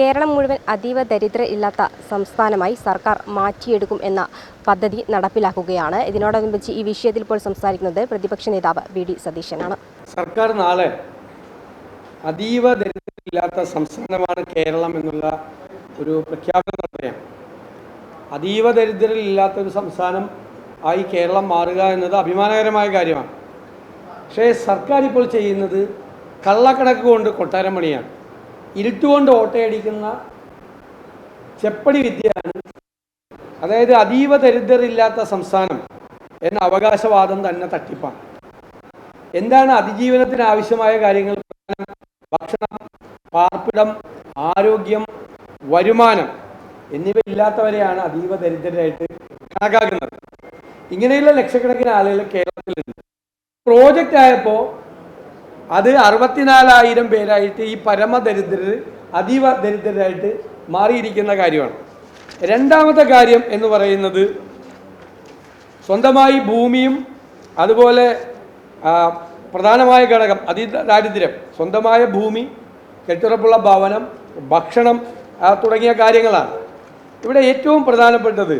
കേരളം മുഴുവൻ അതീവ ദരിദ്ര ഇല്ലാത്ത സംസ്ഥാനമായി സർക്കാർ മാറ്റിയെടുക്കും എന്ന പദ്ധതി നടപ്പിലാക്കുകയാണ്. ഇതിനോടനുബന്ധിച്ച് ഈ വിഷയത്തിൽ ഇപ്പോൾ സംസാരിക്കുന്നത് പ്രതിപക്ഷ നേതാവ് വി ഡി സതീശനാണ്. സർക്കാർ നാളെ അതീവ ദരിദ്രമില്ലാത്ത സംസ്ഥാനമാണ് കേരളം എന്നുള്ള ഒരു പ്രഖ്യാപനം നടത്തുകയാണ്. അതീവ ദരിദ്രരില്ലാത്ത ഒരു സംസ്ഥാനം ആയി കേരളം മാറുക എന്നത് അഭിമാനകരമായ കാര്യമാണ്. പക്ഷേ സർക്കാർ ഇപ്പോൾ ചെയ്യുന്നത് കള്ളക്കണക്ക് കൊണ്ട് കൊട്ടാരം പണിയാണ്. ഇരുട്ടുകൊണ്ട് ഓട്ടയടിക്കുന്ന ചെപ്പടി വിദ്യയാണ് അതായത് അതീവ ദരിദ്രരില്ലാത്ത സംസ്ഥാനം എന്ന അവകാശവാദം തന്നെ തട്ടിപ്പാണ്. എന്താണ് അതിജീവനത്തിന് ആവശ്യമായ കാര്യങ്ങൾ? ഭക്ഷണം പാർപ്പിടം ആരോഗ്യം വരുമാനം എന്നിവയില്ലാത്തവരെയാണ് അതീവ ദരിദ്രരായിട്ട് കണക്കാക്കുന്നത്. ഇങ്ങനെയുള്ള ലക്ഷക്കണക്കിന് ആളുകൾ കേരളത്തിലുണ്ട്. പ്രോജക്റ്റ് ആയപ്പോൾ അത് അറുപത്തിനാലായിരം പേരായിട്ട് ഈ പരമദരിദ്രർ അതീവ ദരിദ്രരായിട്ട് മാറിയിരിക്കുന്ന കാര്യമാണ്. രണ്ടാമത്തെ കാര്യം എന്ന് പറയുന്നത് സ്വന്തമായി ഭൂമിയും അതുപോലെ പ്രധാനമായ ഘടകം അതി ദാരിദ്ര്യം സ്വന്തമായ ഭൂമി കെട്ടുറപ്പുള്ള ഭവനം ഭക്ഷണം തുടങ്ങിയ കാര്യങ്ങളാണ്. ഇവിടെ ഏറ്റവും പ്രധാനപ്പെട്ടത്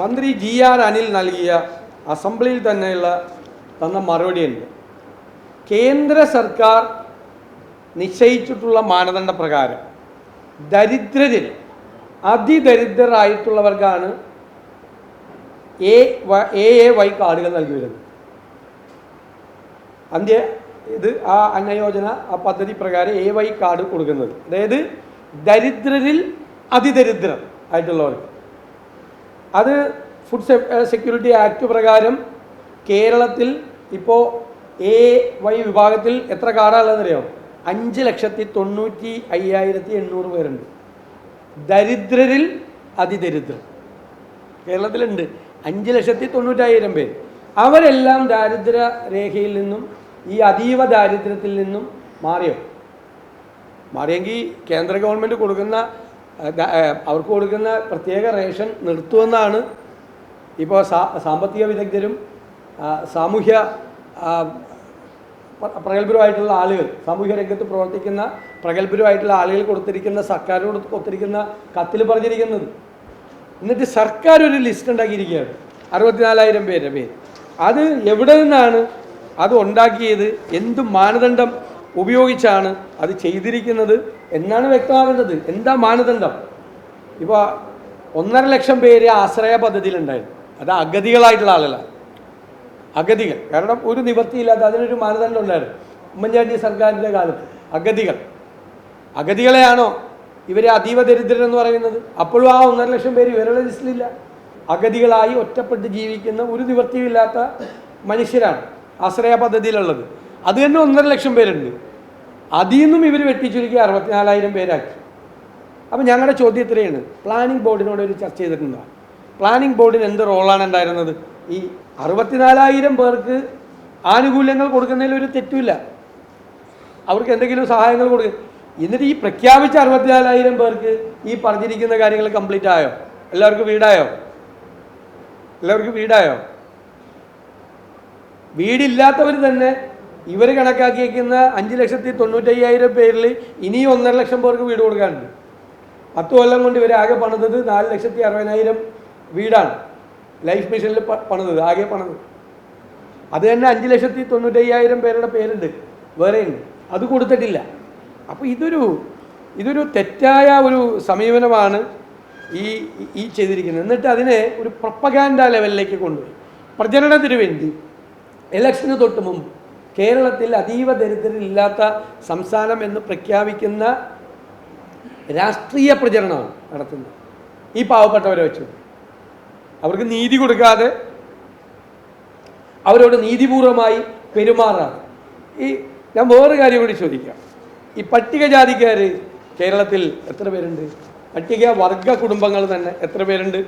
മന്ത്രി ജി ആർ അനിൽ നൽകിയ അസംബ്ലിയിൽ തന്നെയുള്ള തന്ന മറുപടിയുണ്ട്. കേന്ദ്ര സർക്കാർ നിശ്ചയിച്ചിട്ടുള്ള മാനദണ്ഡ പ്രകാരം ദരിദ്രരിൽ അതിദരിദ്രരായിട്ടുള്ളവർക്കാണ് എ എ വൈ കാർഡുകൾ നൽകി വരുന്നത്. അന്ത്യ ഇത് ആ അന്നയോജന ആ പദ്ധതി പ്രകാരം എ വൈ കാർഡ് കൊടുക്കുന്നത്. അതായത് ദരിദ്രരിൽ അതിദരിദ്രർ ആയിട്ടുള്ളവർക്ക്. അത് ഫുഡ് സെക്യൂരിറ്റി ആക്ട് പ്രകാരം കേരളത്തിൽ ഇപ്പോൾ എ വൈ വിഭാഗത്തിൽ എത്ര കാർഡാണുള്ളതെന്നറിയോ അഞ്ച് ലക്ഷത്തി തൊണ്ണൂറ്റി അയ്യായിരത്തി എണ്ണൂറ് പേരുണ്ട്. ദരിദ്രരിൽ അതിദരിദ്രർ. കേരളത്തിലുണ്ട്. അഞ്ച് ലക്ഷത്തി തൊണ്ണൂറ്റായിരം പേര്. അവരെല്ലാം ദാരിദ്ര്യ രേഖയിൽ നിന്നും ഈ അതീവ ദാരിദ്ര്യത്തിൽ നിന്നും മാറിയോ? മാറിയെങ്കിൽ കേന്ദ്ര ഗവൺമെന്റ് കൊടുക്കുന്ന അവർക്ക് കൊടുക്കുന്ന പ്രത്യേക റേഷൻ നിർത്തുമെന്നാണ് ഇപ്പോൾ സാമ്പത്തിക വിദഗ്ധരും സാമൂഹ്യ പ്രഗത്ഭരുമായിട്ടുള്ള ആളുകൾ സാമൂഹ്യ രംഗത്ത് പ്രവർത്തിക്കുന്ന പ്രഗത്ഭരുമായിട്ടുള്ള ആളുകൾ കൊടുത്തിരിക്കുന്ന സർക്കാരിനോട് കൊടുത്തിരിക്കുന്ന കത്തിൽ പറഞ്ഞിരിക്കുന്നത്. എന്നിട്ട് സർക്കാർ ഒരു ലിസ്റ്റ് ഉണ്ടാക്കിയിരിക്കുകയാണ്. അറുപത്തിനാലായിരം പേരുടെ പേര്. അത് എവിടെ നിന്നാണ് അത് ഉണ്ടാക്കിയത്? എന്ത് മാനദണ്ഡം ഉപയോഗിച്ചാണ് അത് ചെയ്തിരിക്കുന്നത് എന്നാണ് വ്യക്തമാകേണ്ടത് എന്താ മാനദണ്ഡം? ഇപ്പോൾ ഒന്നര ലക്ഷം പേര് ആശ്രയ പദ്ധതിയിലുണ്ടായിരുന്നു. അത് അഗതികളായിട്ടുള്ള ആളുകളാണ്. അഗതികൾ. കാരണം ഒരു നിവൃത്തിയില്ലാത്ത അതിനൊരു മാനദണ്ഡം ഉണ്ടായിരുന്നു. ഉമ്മൻചാണ്ടി സർക്കാരിന്റെ കാലത്ത്. അഗതികൾ. അഗതികളെയാണോ ഇവരെ അതീവ ദരിദ്രർ എന്ന് പറയുന്നത്? അപ്പോഴും ആ ഒന്നര ലക്ഷം പേര് ഇവരുടെ ലിസ്റ്റിലില്ല. അഗതികളായി ഒറ്റപ്പെട്ട് ജീവിക്കുന്ന ഒരു നിവൃത്തിയില്ലാത്ത മനുഷ്യരാണ് ആശ്രയ പദ്ധതിയിലുള്ളത്. അത് തന്നെ ഒന്നര ലക്ഷം പേരുണ്ട്. അതിൽ നിന്നും ഇവർ വെട്ടിച്ചുരുക്കി അറുപത്തിനാലായിരം പേരാക്കി. അപ്പം ഞങ്ങളുടെ ചോദ്യം ഇത്രയാണ്. പ്ലാനിംഗ് ബോർഡിനോട് ഒരു ചർച്ച ചെയ്തിട്ടുണ്ടോ? പ്ലാനിംഗ് ബോർഡിന് എന്ത് റോളാണ് ഉണ്ടായിരുന്നത്? ഈ അറുപത്തിനാലായിരം പേർക്ക് ആനുകൂല്യങ്ങൾ കൊടുക്കുന്നതിൽ ഒരു തെറ്റുമില്ല. അവർക്ക് എന്തെങ്കിലും സഹായങ്ങൾ കൊടുക്കുക എന്നിട്ട് ഈ പ്രഖ്യാപിച്ച അറുപത്തിനാലായിരം പേർക്ക് ഈ പറഞ്ഞിരിക്കുന്ന കാര്യങ്ങൾ കംപ്ലീറ്റ് ആയോ? എല്ലാവർക്കും വീടായോ? എല്ലാവർക്കും വീടായോ? വീടില്ലാത്തവർ തന്നെ ഇവർ കണക്കാക്കിയിരിക്കുന്ന അഞ്ച് ലക്ഷത്തി തൊണ്ണൂറ്റയ്യായിരം പേരിൽ ഇനി ഒന്നര ലക്ഷം പേർക്ക് വീട് കൊടുക്കാനുണ്ട്. പത്ത് കൊല്ലം കൊണ്ട് ഇവർ ആകെ പണിതത് നാല് ലക്ഷത്തി അറുപതിനായിരം വീടാണ്. ലൈഫ് മിഷനിൽ പണത് ആകെ പണിത് അത് തന്നെ അഞ്ച് ലക്ഷത്തി തൊണ്ണൂറ്റയ്യായിരം പേരുടെ പേരുണ്ട്. വേറെയുണ്ട് അത് കൊടുത്തിട്ടില്ല. അപ്പോൾ ഇതൊരു ഇതൊരു തെറ്റായ ഒരു സമീപനമാണ് ഈ ഈ ചെയ്തിരിക്കുന്നത്. എന്നിട്ട് അതിനെ ഒരു പ്രപ്പഗാൻഡ ലെവലിലേക്ക് കൊണ്ടുപോയി. പ്രചരണത്തിന് വേണ്ടി ഇലക്ഷന് തൊട്ട് മുമ്പ് കേരളത്തിൽ അതീവ ദരിദ്രരില്ലാത്ത സംസ്ഥാനം എന്ന് പ്രഖ്യാപിക്കുന്ന രാഷ്ട്രീയ പ്രചരണമാണ് നടത്തുന്നത്. ഈ പാവപ്പെട്ടവരെ വെച്ച്. അവർക്ക് നീതി കൊടുക്കാതെ അവരോട് നീതിപൂർവമായി പെരുമാറാം ഈ ഞാൻ വേറൊരു കാര്യം കൂടി ചോദിക്കാം. ഈ പട്ടികജാതിക്കാർ കേരളത്തിൽ എത്ര പേരുണ്ട്? പട്ടിക വർഗ കുടുംബങ്ങൾ തന്നെ എത്ര പേരുണ്ട്?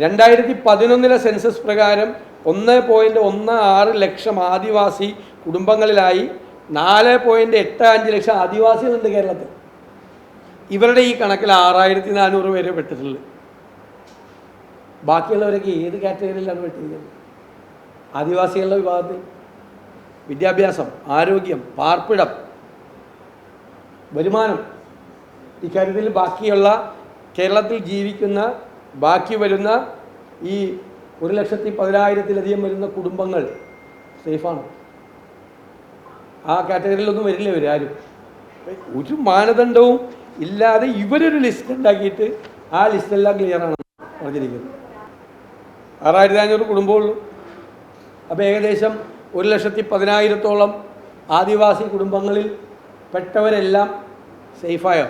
രണ്ടായിരത്തി പതിനൊന്നിലെ സെൻസസ് പ്രകാരം ഒന്ന് പോയിന്റ് ഒന്ന് ആറ് ലക്ഷം ആദിവാസി കുടുംബങ്ങളിലായി നാല് പോയിന്റ് എട്ട് അഞ്ച് ലക്ഷം ആദിവാസികളുണ്ട് കേരളത്തിൽ. ഇവരുടെ ഈ കണക്കിൽ ആറായിരത്തി നാനൂറ് പേര് പെട്ടിട്ടുള്ളത്. ബാക്കിയുള്ളവരൊക്കെ ഏത് കാറ്റഗറിയിലാണ് പെട്ടിരിക്കുന്നത് ആദിവാസികളുടെ വിഭാഗത്തിൽ. വിദ്യാഭ്യാസം ആരോഗ്യം പാർപ്പിടം വരുമാനം. ഇക്കാര്യത്തിൽ ബാക്കിയുള്ള കേരളത്തിൽ ജീവിക്കുന്ന ബാക്കി വരുന്ന ഈ ഒരു ലക്ഷത്തി പതിനായിരത്തിലധികം വരുന്ന കുടുംബങ്ങൾ സേഫാണ്. ആ കാറ്റഗറിയിലൊന്നും വരില്ല ഇവർ ആരും. ഒരു മാനദണ്ഡവും ഇല്ലാതെ ഇവരൊരു ലിസ്റ്റ് ഉണ്ടാക്കിയിട്ട് ആ ലിസ്റ്റെല്ലാം ക്ലിയറാണ് പറഞ്ഞിരിക്കുന്നത് ആറായിരത്തി അഞ്ഞൂറ് കുടുംബമുള്ളൂ അപ്പോൾ ഏകദേശം ഒരു ലക്ഷത്തി പതിനായിരത്തോളം ആദിവാസി കുടുംബങ്ങളിൽ പെട്ടവരെല്ലാം സേഫായോ?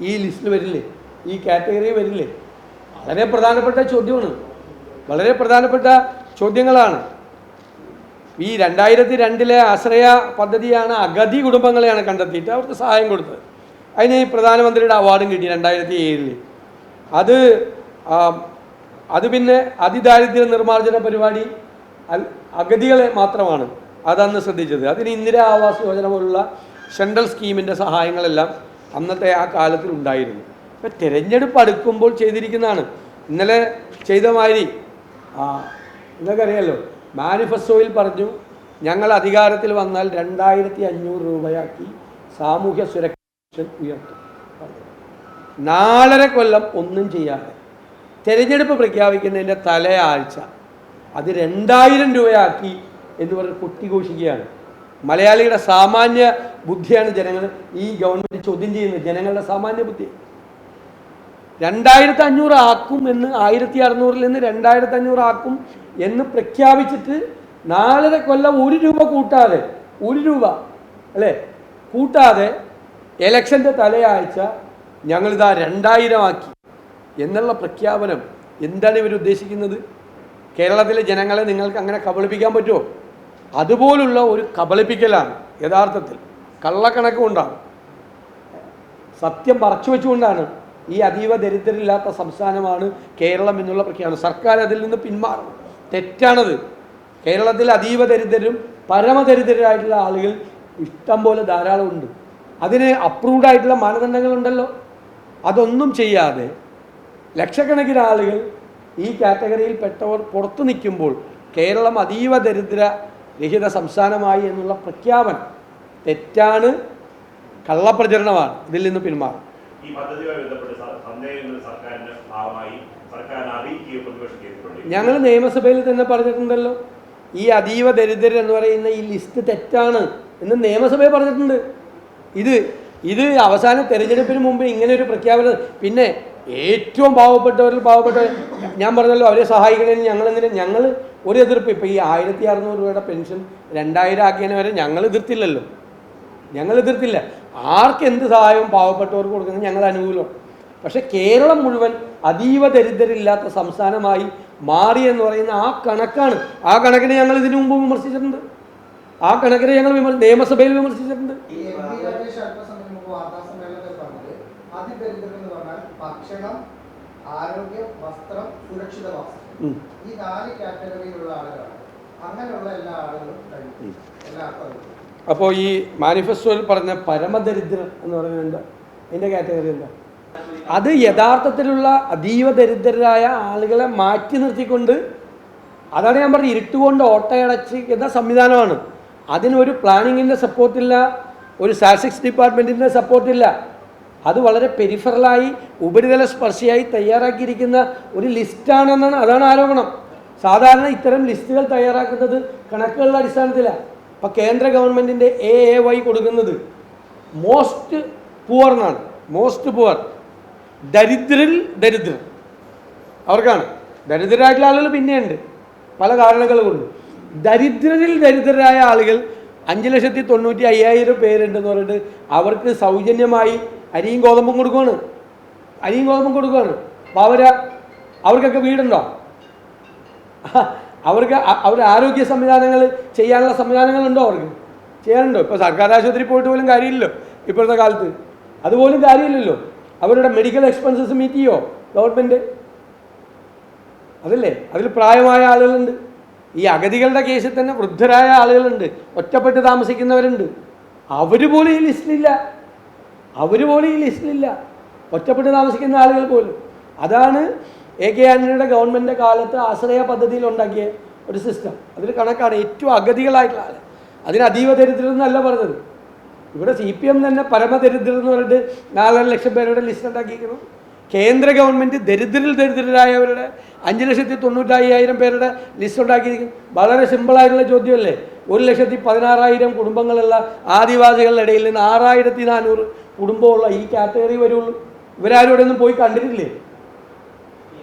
ഈ ലിസ്റ്റിൽ വരില്ലേ? ഈ കാറ്റഗറി വരില്ലേ? വളരെ പ്രധാനപ്പെട്ട ചോദ്യമാണ്. വളരെ പ്രധാനപ്പെട്ട ചോദ്യങ്ങളാണ്. ഈ രണ്ടായിരത്തി രണ്ടിലെ ആശ്രയ പദ്ധതിയാണ് അഗതി കുടുംബങ്ങളെയാണ് കണ്ടെത്തിയിട്ട് അവർക്ക് സഹായം കൊടുത്തത്. അതിന് പ്രധാനമന്ത്രിയുടെ അവാർഡും കിട്ടി രണ്ടായിരത്തി ഏഴിൽ അത് അത് പിന്നെ അതിദാരിദ്ര്യ നിർമ്മാർജന പരിപാടി അഗതികളെ മാത്രമാണ്. അതന്ന് ശ്രദ്ധിച്ചത്. അതിന് ഇന്ദിരാ ആവാസ് യോജന പോലുള്ള സെൻട്രൽ സ്കീമിന്റെ സഹായങ്ങളെല്ലാം അന്നത്തെ ആ കാലത്തിൽ ഉണ്ടായിരുന്നു. ഇപ്പം തിരഞ്ഞെടുപ്പ് അടുക്കുമ്പോൾ ചെയ്തിരിക്കുന്നതാണ്. ഇന്നലെ ചെയ്ത മാതിരി ആ നിങ്ങൾക്കറിയാലോ മാനിഫെസ്റ്റോയിൽ പറഞ്ഞു ഞങ്ങൾ അധികാരത്തിൽ വന്നാൽ രണ്ടായിരത്തി അഞ്ഞൂറ് രൂപയാക്കി സാമൂഹ്യ സുരക്ഷ ഉയർത്തും. നാലര കൊല്ലം ഒന്നും ചെയ്യാതെ തെരഞ്ഞെടുപ്പ് പ്രഖ്യാപിക്കുന്നതിന്റെ തലയാഴ്ച. അത് രണ്ടായിരം രൂപയാക്കി എന്ന് പറഞ്ഞ് കൊട്ടിഘോഷിക്കുകയാണ്. മലയാളിയുടെ സാമാന്യ ബുദ്ധിയാണ് ജനങ്ങൾ ഈ ഗവൺമെന്റ് ചോദ്യം ചെയ്യുന്നത്. ജനങ്ങളുടെ സാമാന്യ ബുദ്ധി. രണ്ടായിരത്തി അഞ്ഞൂറ് ആക്കും എന്ന് ആയിരത്തി അറുന്നൂറിൽ നിന്ന് രണ്ടായിരത്തി അഞ്ഞൂറ് ആക്കും എന്ന് പ്രഖ്യാപിച്ചിട്ട് നാലര കൊല്ലം ഒരു രൂപ കൂട്ടാതെ ഒരു രൂപ അല്ലേ? കൂട്ടാതെ എലക്ഷന്റെ തലയാഴ്ച ഞങ്ങളിതാ രണ്ടായിരം ആക്കി. എന്നുള്ള പ്രഖ്യാപനം എന്താണ് ഇവർ ഉദ്ദേശിക്കുന്നത്? കേരളത്തിലെ ജനങ്ങളെ നിങ്ങൾക്ക് അങ്ങനെ കബളിപ്പിക്കാൻ പറ്റുമോ? അതുപോലുള്ള ഒരു കബളിപ്പിക്കലാണ് യഥാർത്ഥത്തിൽ കള്ളക്കണക്ക് കൊണ്ടാണ്. സത്യം മറച്ചു വെച്ചുകൊണ്ടാണ് ഈ അതീവ ദരിദ്രരില്ലാത്ത സംസ്ഥാനമാണ് കേരളം എന്നുള്ള പ്രഖ്യാപനം. സർക്കാർ അതിൽ നിന്ന് പിന്മാറണം തെറ്റാണത്. കേരളത്തിൽ അതീവ ദരിദ്രരും പരമദരിദ്രരായിട്ടുള്ള ആളുകൾ ഇഷ്ടം പോലെ ധാരാളം ഉണ്ട് അതിന് അപ്രൂവ്ഡ് ആയിട്ടുള്ള മാനദണ്ഡങ്ങളുണ്ടല്ലോ. അതൊന്നും ചെയ്യാതെ ലക്ഷക്കണക്കിന് ആളുകൾ ഈ കാറ്റഗറിയിൽ പെട്ടവർ പുറത്തു നിൽക്കുമ്പോൾ കേരളം അതീവ ദരിദ്ര രഹിത സംസ്ഥാനമായി എന്നുള്ള പ്രഖ്യാപനം തെറ്റാണ് കള്ളപ്രചരണമാണ് ഇതിൽ നിന്ന് പിന്മാറും. ഈ പദ്ധതിയുമായി ബന്ധപ്പെട്ട് സ- സന്ദേഹങ്ങൾ സർക്കാരിന്റെ ഭാഗമായി സർക്കാരിനെ അറിയിക്കുകയോ പ്രതിപക്ഷം ചെയ്തിട്ടുണ്ട്? ഞങ്ങൾ നിയമസഭയിൽ തന്നെ പറഞ്ഞിട്ടുണ്ടല്ലോ ഈ അതീവ ദരിദ്രർ എന്ന് പറയുന്ന ഈ ലിസ്റ്റ് തെറ്റാണ് എന്ന് നിയമസഭയിൽ പറഞ്ഞിട്ടുണ്ട്. ഇത് ഇത് അവസാന തെരഞ്ഞെടുപ്പിന് മുമ്പ് ഇങ്ങനെ ഒരു പ്രഖ്യാപനം പിന്നെ ഏറ്റവും പാവപ്പെട്ടവരിൽ പാവപ്പെട്ട ഞാൻ പറഞ്ഞല്ലോ അവരെ സഹായിക്കുന്നതിന് ഞങ്ങൾ എന്തിനാ? ഞങ്ങൾ ഒരു എതിർപ്പ്. ഇപ്പോൾ ഈ ആയിരത്തി അറുന്നൂറ് രൂപയുടെ പെൻഷൻ രണ്ടായിരം ആക്കിയതിനെ വരെ ഞങ്ങൾ എതിർത്തില്ലല്ലോ. ഞങ്ങൾ എതിർത്തില്ല. ആർക്ക് എന്ത് സഹായവും പാവപ്പെട്ടവർക്ക് കൊടുക്കുന്നത് ഞങ്ങൾ അനുകൂലം. പക്ഷെ കേരളം മുഴുവൻ അതീവ ദരിദ്രരില്ലാത്ത സംസ്ഥാനമായി മാറി എന്ന് പറയുന്ന ആ കണക്കാണ്. ആ കണക്കിനെ ഞങ്ങൾ ഇതിനു മുമ്പ് വിമർശിച്ചിട്ടുണ്ട്. ആ കണക്കിനെ ഞങ്ങൾ വിമർ നിയമസഭയിൽ വിമർശിച്ചിട്ടുണ്ട് ഈ എം പി രാജേഷ് അല്പസമയം മുമ്പ് വാർത്താ സമ്മേളനത്തിൽ പറഞ്ഞത് അതിദരിദ്രം എന്ന് പറഞ്ഞാൽ ഭക്ഷണം ആരോഗ്യം വസ്ത്രം സുരക്ഷിതവാസം. വസ്ത്രം ഈ നാല് കാറ്റഗറിയിലുള്ള ആളുകളാണ്. അങ്ങനെയുള്ള എല്ലാ ആളുകളും കഴിക്കും. അത് അപ്പോൾ ഈ മാനിഫെസ്റ്റോയിൽ പറഞ്ഞ പരമദരിദ്രർ എന്ന് പറയുന്നുണ്ട് അതിന്റെ കാറ്റഗറി എന്താ? അത് യഥാർത്ഥത്തിലുള്ള അതീവ ദരിദ്രരായ ആളുകളെ മാറ്റി നിർത്തിക്കൊണ്ട് അതാണ് ഞാൻ പറഞ്ഞത് ഇരുട്ടുകൊണ്ട് ഓട്ടയടച്ചിരിക്കുന്ന സംവിധാനമാണ്. അതിനൊരു പ്ലാനിങ്ങിന്റെ സപ്പോർട്ടില്ല ഒരു സ്റ്റാറ്റിസ്റ്റിക്സ് ഡിപ്പാർട്ട്മെന്റിന്റെ സപ്പോർട്ടില്ല അത് വളരെ പെരിഫറലായി ഉപരിതല സ്പർശിയായി തയ്യാറാക്കിയിരിക്കുന്ന ഒരു ലിസ്റ്റാണെന്നാണ് അതാണ് ആരോപണം. സാധാരണ ഇത്തരം ലിസ്റ്റുകൾ തയ്യാറാക്കുന്നത് കണക്കുകളുടെ അടിസ്ഥാനത്തിലാണ്. ഇപ്പം കേന്ദ്ര ഗവൺമെന്റിന്റെ എ എ വൈ കൊടുക്കുന്നത് മോസ്റ്റ് പുവർ എന്നാണ്. മോസ്റ്റ് പുവർ ദരിദ്രരിൽ ദരിദ്രർ അവർക്കാണ്. ദരിദ്രരായിട്ടുള്ള ആളുകൾ പിന്നെയുണ്ട്. പല കാരണങ്ങൾ കൊണ്ട് ദരിദ്രരിൽ ദരിദ്രരായ ആളുകൾ അഞ്ച് ലക്ഷത്തി തൊണ്ണൂറ്റി അയ്യായിരം പേരുണ്ടെന്ന് പറഞ്ഞിട്ട് അവർക്ക് സൗജന്യമായി അരിയും ഗോതമ്പും കൊടുക്കുവാണ്. അരിയും ഗോതമ്പും കൊടുക്കുവാണ്. പാവര അവർ അവർക്കൊക്കെ വീടുണ്ടോ? അവർക്ക് അവരുടെ ആരോഗ്യ സംവിധാനങ്ങൾ ചെയ്യാനുള്ള സംവിധാനങ്ങളുണ്ടോ അവർക്ക്? ചെയ്യാനുണ്ടോ ഇപ്പോൾ സർക്കാർ ആശുപത്രി പോയിട്ട് പോലും കാര്യമില്ലല്ലോ ഇപ്പോഴത്തെ കാലത്ത്. അതുപോലും കാര്യമില്ലല്ലോ. അവരുടെ മെഡിക്കൽ എക്സ്പെൻസസ് മീറ്റ് ചെയ്യോ ഗവൺമെന്റ് അതല്ലേ? അതിൽ പ്രായമായ ആളുകളുണ്ട്. ഈ അഗതികളുടെ കേസിൽ തന്നെ വൃദ്ധരായ ആളുകളുണ്ട്. ഒറ്റപ്പെട്ട് താമസിക്കുന്നവരുണ്ട്. അവർ പോലും ഈ ലിസ്റ്റിലില്ല അവർ പോലും ഈ ലിസ്റ്റിലില്ല. ഒറ്റപ്പെട്ട് താമസിക്കുന്ന ആളുകൾ പോലും. അതാണ് എ കെ ആന്റണിയുടെ ഗവൺമെന്റ് കാലത്ത് ആശ്രയ പദ്ധതിയിൽ ഉണ്ടാക്കിയ ഒരു സിസ്റ്റം അതിൽ കണക്കാണ് ഏറ്റവും അഗതികളായിട്ടുള്ള ആൾ അതിന് അതീവ ദരിദ്രതെന്നല്ല പറഞ്ഞത്. ഇവിടെ സി പി എം തന്നെ പരമദരിദ്രർ എന്ന് പറഞ്ഞിട്ട് നാലര ലക്ഷം പേരുടെ ലിസ്റ്റ് ഉണ്ടാക്കിയിരിക്കുന്നു. കേന്ദ്ര ഗവൺമെന്റ് ദരിദ്രരിൽ ദരിദ്രരായവരുടെ അഞ്ച് ലക്ഷത്തി തൊണ്ണൂറ്റയ്യായിരം പേരുടെ ലിസ്റ്റ് ഉണ്ടാക്കിയിരിക്കും വളരെ സിമ്പിളായിട്ടുള്ള ചോദ്യമല്ലേ? ഒരു ലക്ഷത്തി പതിനാറായിരം കുടുംബങ്ങളുള്ള ആദിവാസികളുടെ ഇടയിൽ നിന്ന് ആറായിരത്തി നാനൂറ് കുടുംബമുള്ള ഈ കാറ്റഗറി വരുള്ളൂ. ഇവരാരും ഇവിടെ ഒന്നും പോയി കണ്ടിട്ടില്ലേ?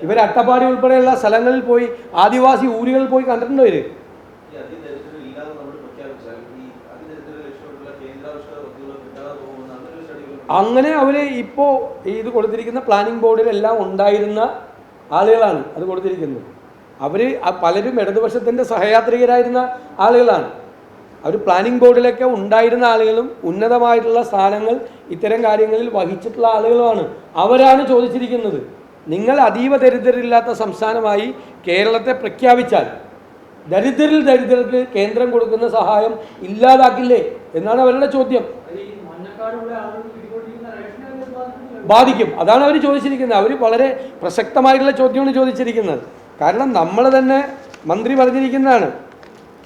ഇവർ അട്ടപ്പാടി ഉൾപ്പെടെയുള്ള സ്ഥലങ്ങളിൽ പോയി ആദിവാസി ഊരുകളിൽ പോയി കണ്ടിട്ടുണ്ടോ ഇവർ? അങ്ങനെ അവർ ഇപ്പോൾ ഇത് കൊടുത്തിരിക്കുന്ന പ്ലാനിംഗ് ബോർഡിലെല്ലാം ഉണ്ടായിരുന്ന ആളുകളാണ് അത് കൊടുത്തിരിക്കുന്നത്. അവർ പലരും ഇടതുപക്ഷത്തിന്റെ സഹയാത്രികരായിരുന്ന ആളുകളാണ്. അവർ പ്ലാനിംഗ് ബോർഡിലൊക്കെ ഉണ്ടായിരുന്ന ആളുകളും ഉന്നതമായിട്ടുള്ള സ്ഥാനങ്ങൾ ഇത്തരം കാര്യങ്ങളിൽ വഹിച്ചിട്ടുള്ള ആളുകളുമാണ്. അവരാണ് ചോദിച്ചിരിക്കുന്നത്. നിങ്ങൾ അതീവ ദരിദ്രരില്ലാത്ത സംസ്ഥാനമായി കേരളത്തെ പ്രഖ്യാപിച്ചാൽ ദരിദ്രരിൽ ദരിദ്രർക്ക് കേന്ദ്രം കൊടുക്കുന്ന സഹായം ഇല്ലാതാക്കില്ലേ എന്നാണ് അവരുടെ ചോദ്യം. ബാധിക്കും. അതാണ് അവർ ചോദിച്ചിരിക്കുന്നത്. അവർ വളരെ പ്രസക്തമായിട്ടുള്ള ചോദ്യമാണ് ചോദിച്ചിരിക്കുന്നത്. കാരണം നമ്മൾ തന്നെ മന്ത്രി പറഞ്ഞിരിക്കുന്നതാണ്.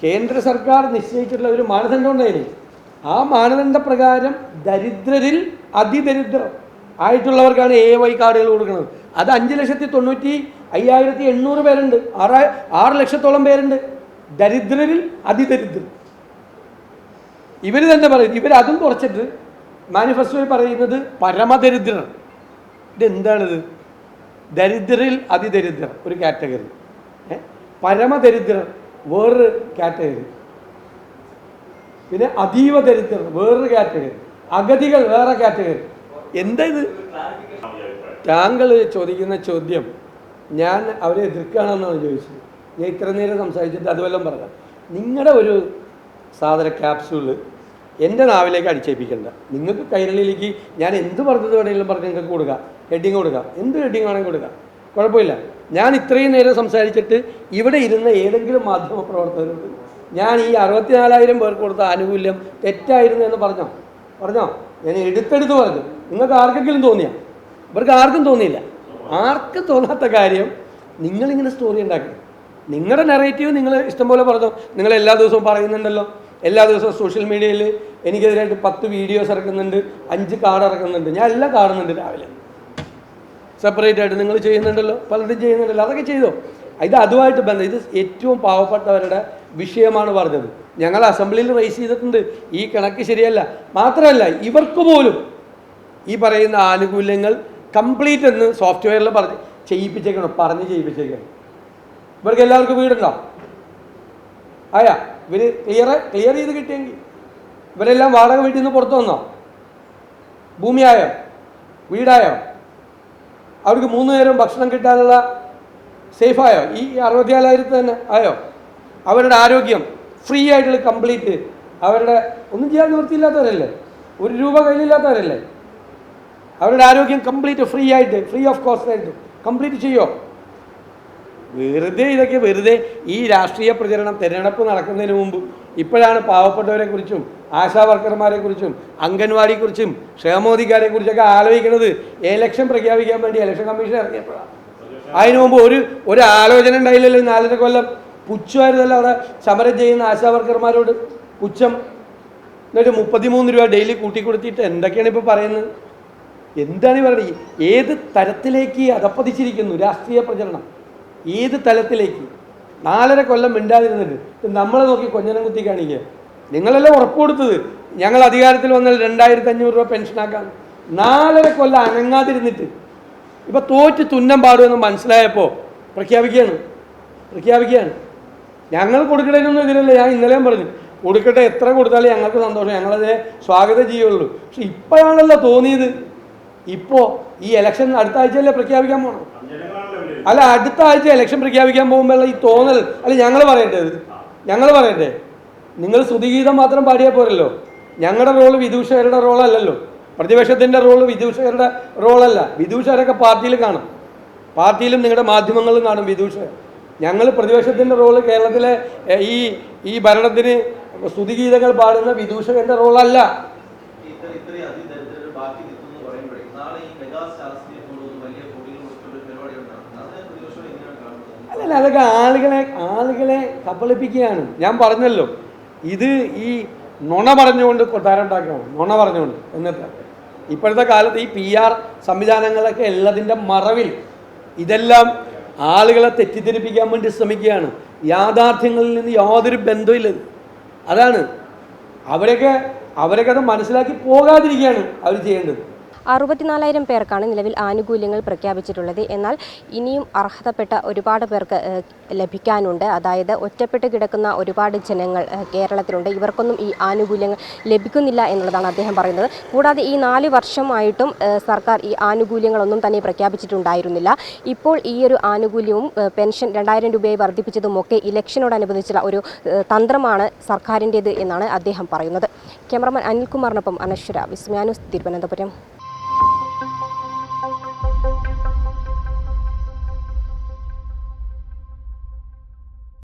കേന്ദ്ര സർക്കാർ നിശ്ചയിച്ചിട്ടുള്ള ഒരു മാനദണ്ഡം ഉണ്ടായിരുന്നു. ആ മാനദണ്ഡപ്രകാരം ദരിദ്രരിൽ അതിദരിദ്രം ആയിട്ടുള്ളവർക്കാണ് എ വൈ കാർഡുകൾ കൊടുക്കുന്നത്. അത് അഞ്ച് ലക്ഷത്തി തൊണ്ണൂറ്റി അയ്യായിരത്തി എണ്ണൂറ് പേരുണ്ട്. ആറ് ആറ് ലക്ഷത്തോളം പേരുണ്ട്. ദരിദ്രരിൽ അതിദരിദ്രം. ഇവർ തന്നെ പറയും ഇവർ അതും കുറച്ചിട്ട് മാനിഫെസ്റ്റോയിൽ പറയുന്നത് പരമദരിദ്രർ. ഇതെന്താണിത്? ദരിദ്രരിൽ അതിദരിദ്രർ ഒരു കാറ്റഗറി. പരമദരിദ്രർ വേറൊരു കാറ്റഗറി. പിന്നെ അതീവ ദരിദ്രർ വേറൊരു കാറ്റഗറി അഗതികൾ വേറെ കാറ്റഗറി എന്താ ഇത്? താങ്കൾ ചോദിക്കുന്ന ചോദ്യം ഞാൻ അവരെ എതിർക്കുകയാണെന്നാണ് ചോദിച്ചത്. ഞാൻ ഇത്ര നേരം സംസാരിച്ചിട്ട് അതുവല്ലം പറഞ്ഞു നിങ്ങളുടെ ഒരു സാധന ക്യാപ്സ്യൂൾ എന്റെ നാവിലേക്ക് അടിച്ചേപ്പിക്കേണ്ട നിങ്ങൾക്ക് കൈരളിയിലേക്ക് ഞാൻ എന്ത് പറഞ്ഞത് വേണമെങ്കിലും പറഞ്ഞ് നിങ്ങൾക്ക് കൊടുക്കാം. ഹെഡിങ് കൊടുക്കാം. എന്ത് ഹെഡിങ് വേണമെങ്കിൽ കൊടുക്കാം. കുഴപ്പമില്ല. ഞാൻ ഇത്രയും നേരം സംസാരിച്ചിട്ട് ഇവിടെ ഇരുന്ന ഏതെങ്കിലും മാധ്യമ പ്രവർത്തകരോട് ഞാൻ ഈ അറുപത്തിനാലായിരം പേർക്ക് കൊടുത്ത ആനുകൂല്യം തെറ്റായിരുന്നു എന്ന് പറഞ്ഞോ? പറഞ്ഞോ? ഞാൻ എടുത്തെടുത്ത് പറഞ്ഞു നിങ്ങൾക്ക് ആർക്കെങ്കിലും തോന്നിയാ? ഇവർക്ക് ആർക്കും തോന്നിയില്ല. ആർക്കും തോന്നാത്ത കാര്യം നിങ്ങളിങ്ങനെ സ്റ്റോറി ഉണ്ടാക്കി. നിങ്ങളുടെ നെറേറ്റീവ് നിങ്ങൾ ഇഷ്ടംപോലെ പറഞ്ഞു. നിങ്ങൾ എല്ലാ ദിവസവും പറയുന്നുണ്ടല്ലോ. എല്ലാ ദിവസവും സോഷ്യൽ മീഡിയയിൽ എനിക്കെതിരായിട്ട് പത്ത് വീഡിയോസ് ഇറക്കുന്നുണ്ട്. അഞ്ച് കാർഡ് ഇറക്കുന്നുണ്ട്. ഞാൻ എല്ലാം കാണുന്നുണ്ട് രാവിലെ. സെപ്പറേറ്റ് ആയിട്ട് നിങ്ങൾ ചെയ്യുന്നുണ്ടല്ലോ. പലരും ചെയ്യുന്നുണ്ടല്ലോ. അതൊക്കെ ചെയ്തോ? ഇത് അതുമായിട്ട് ബന്ധം. ഇത് ഏറ്റവും പാവപ്പെട്ടവരുടെ വിഷയമാണ് പറഞ്ഞത്. ഞങ്ങൾ അസംബ്ലിയിൽ റേസ് ചെയ്തിട്ടുണ്ട്. ഈ കണക്ക് ശരിയല്ല. മാത്രമല്ല ഇവർക്ക് പോലും ഈ പറയുന്ന ആനുകൂല്യങ്ങൾ കംപ്ലീറ്റ് എന്ന് സോഫ്റ്റ്വെയറിൽ പറഞ്ഞ് ചെയ്യിപ്പിച്ചേക്കണം പറഞ്ഞ് ചെയ്യിപ്പിച്ചേക്കണം. ഇവർക്ക് എല്ലാവർക്കും വീടുണ്ടോ? ആയാ ഇവർ ക്ലിയർ ക്ലിയർ ചെയ്ത് കിട്ടിയെങ്കിൽ. ഇവരെല്ലാം വാടക വീട്ടിൽ നിന്ന് പുറത്തു വന്നോ? ഭൂമിയായോ വീടായോ? അവർക്ക് മൂന്ന് നേരം ഭക്ഷണം കിട്ടാനുള്ള സേഫായോ ഈ അറുപത്തിനാലായിരത്തി തന്നെ ആയോ? അവരുടെ ആരോഗ്യം ഫ്രീ ആയിട്ടുള്ള കംപ്ലീറ്റ് അവരുടെ ഒന്നും ചെയ്യാൻ നിവൃത്തിയില്ലാത്തവരല്ലേ? ഒരു രൂപ കയ്യിലില്ലാത്തവരല്ലേ? അവരുടെ ആരോഗ്യം കംപ്ലീറ്റ് ഫ്രീ ആയിട്ട് ഫ്രീ ഓഫ് കോസ്റ്റ് ആയിട്ട്. കംപ്ലീറ്റ് ചെയ്യോ? വെറുതെ ഇതൊക്കെ വെറുതെ ഈ രാഷ്ട്രീയ പ്രചരണം തിരഞ്ഞെടുപ്പ് നടക്കുന്നതിന് മുമ്പ് ഇപ്പോഴാണ് പാവപ്പെട്ടവരെ കുറിച്ചും ആശാ കുറിച്ചും അംഗൻവാടിയെക്കുറിച്ചും ക്ഷേമോധികാരെ കുറിച്ചൊക്കെ ആലോചിക്കുന്നത് എലക്ഷൻ പ്രഖ്യാപിക്കാൻ വേണ്ടി ഇലക്ഷൻ കമ്മീഷൻ ഇറങ്ങിയപ്പോഴാണ്. അതിനു മുമ്പ് ഒരു ഒരു ആലോചന ഉണ്ടായില്ലല്ലോ നാലര കൊല്ലം. പുച്ഛമായിരുന്നല്ലോ അവിടെ സമരം ചെയ്യുന്ന ആശാവർക്കർമാരോട്. പുച്ഛം. എന്നിട്ട് മുപ്പത്തിമൂന്ന് രൂപ ഡെയിലി കൂട്ടി കൊടുത്തിട്ട് എന്തൊക്കെയാണ് ഇപ്പോൾ പറയുന്നത്? എന്താണ് പറയുന്നത്? ഏത് തരത്തിലേക്ക് അതപ്പതിച്ചിരിക്കുന്നു രാഷ്ട്രീയ പ്രചരണം? ഏത് തലത്തിലേക്ക്? നാലര കൊല്ലം മിണ്ടാതിരുന്നിട്ട് നമ്മളെ നോക്കി കൊഞ്ഞനം കുത്തി കാണിക്കുക. നിങ്ങളെല്ലാം ഉറപ്പ് കൊടുത്തത്? ഞങ്ങൾ അധികാരത്തിൽ വന്നാൽ രണ്ടായിരത്തി അഞ്ഞൂറ് രൂപ പെൻഷനാക്കാൻ നാലര കൊല്ലം അനങ്ങാതിരുന്നിട്ട്. ഇപ്പം തോറ്റ് തുന്നം പാടുമെന്ന് മനസ്സിലായപ്പോൾ പ്രഖ്യാപിക്കുകയാണ്. പ്രഖ്യാപിക്കുകയാണ്. ഞങ്ങൾ കൊടുക്കണേനൊന്നും എതിരല്ല ഞാൻ ഇന്നലെയും പറഞ്ഞു കൊടുക്കട്ടെ എത്ര കൊടുത്താലും ഞങ്ങൾക്ക് സന്തോഷം ഞങ്ങളതിനെ സ്വാഗതം ചെയ്യുള്ളൂ. പക്ഷെ ഇപ്പോഴാണല്ലോ തോന്നിയത്. ഇപ്പോൾ ഈ ഇലക്ഷൻ അടുത്ത ആഴ്ചയല്ലേ പ്രഖ്യാപിക്കാൻ പോകണം അല്ല അടുത്ത ആഴ്ച ഇലക്ഷൻ പ്രഖ്യാപിക്കാൻ പോകുമ്പോൾ ഈ തോന്നൽ? അല്ല ഞങ്ങൾ പറയേണ്ടത് ഞങ്ങൾ പറയണ്ടേ? നിങ്ങൾ സ്തുതിഗീതം മാത്രം പാടിയാൽ പോരല്ലോ. ഞങ്ങളുടെ റോൾ വിദൂഷകരുടെ റോളല്ലല്ലോ പ്രതിപക്ഷത്തിന്റെ റോൾ വിദൂഷകരുടെ റോളല്ല വിദൂഷകരൊക്കെ പാർട്ടിയിൽ കാണും. പാർട്ടിയിലും നിങ്ങളുടെ മാധ്യമങ്ങളിലും കാണും വിദൂഷകർ. ഞങ്ങൾ പ്രതിപക്ഷത്തിന്റെ റോൾ കേരളത്തിലെ ഈ ഈ ഭരണത്തിന് സ്തുതിഗീതങ്ങൾ പാടുന്ന വിദൂഷകന്റെ റോളല്ല അല്ലല്ല അതൊക്കെ ആളുകളെ ആളുകളെ കബളിപ്പിക്കുകയാണ്. ഞാൻ പറഞ്ഞല്ലോ ഇത് ഈ നുണ പറഞ്ഞുകൊണ്ട് കൊട്ടാരം ഉണ്ടാക്കണം. നുണ പറഞ്ഞുകൊണ്ട് എന്നിട്ട്. ഇപ്പോഴത്തെ കാലത്ത് ഈ പി ആർ സംവിധാനങ്ങളൊക്കെ ഉള്ളതിന്റെ മറവിൽ ഇതെല്ലാം ആളുകളെ തെറ്റിദ്ധരിപ്പിക്കാൻ വേണ്ടി ശ്രമിക്കുകയാണ്. യാഥാർത്ഥ്യങ്ങളിൽ നിന്ന് യാതൊരു ബന്ധമില്ല. അതാണ്. അവരൊക്കെ അവരൊക്കെ അത് മനസ്സിലാക്കി പോകാതിരിക്കുകയാണ് അവർ ചെയ്യേണ്ടത്. അറുപത്തിനാലായിരം പേർക്കാണ് നിലവിൽ ആനുകൂല്യങ്ങൾ പ്രഖ്യാപിച്ചിട്ടുള്ളത്. എന്നാൽ ഇനിയും അർഹതപ്പെട്ട ഒരുപാട് പേർക്ക് ലഭിക്കാനുണ്ട്. അതായത് ഒറ്റപ്പെട്ട് കിടക്കുന്ന ഒരുപാട് ജനങ്ങൾ കേരളത്തിലുണ്ട്. ഇവർക്കൊന്നും ഈ ആനുകൂല്യങ്ങൾ ലഭിക്കുന്നില്ല എന്നുള്ളതാണ് അദ്ദേഹം പറയുന്നത്. കൂടാതെ ഈ നാല് വർഷമായിട്ടും സർക്കാർ ഈ ആനുകൂല്യങ്ങളൊന്നും തന്നെ പ്രഖ്യാപിച്ചിട്ടുണ്ടായിരുന്നില്ല. ഇപ്പോൾ ഈ ഒരു ആനുകൂല്യവും പെൻഷൻ രണ്ടായിരം രൂപയായി വർദ്ധിപ്പിച്ചതുമൊക്കെ ഇലക്ഷനോടനുബന്ധിച്ചുള്ള ഒരു തന്ത്രമാണ് സർക്കാരിന്റേത് എന്നാണ് അദ്ദേഹം പറയുന്നത്. ക്യാമറമാൻ അനിൽകുമാറിനൊപ്പം അനശ്വര വിസ്മയാനുസ് തിരുവനന്തപുരം.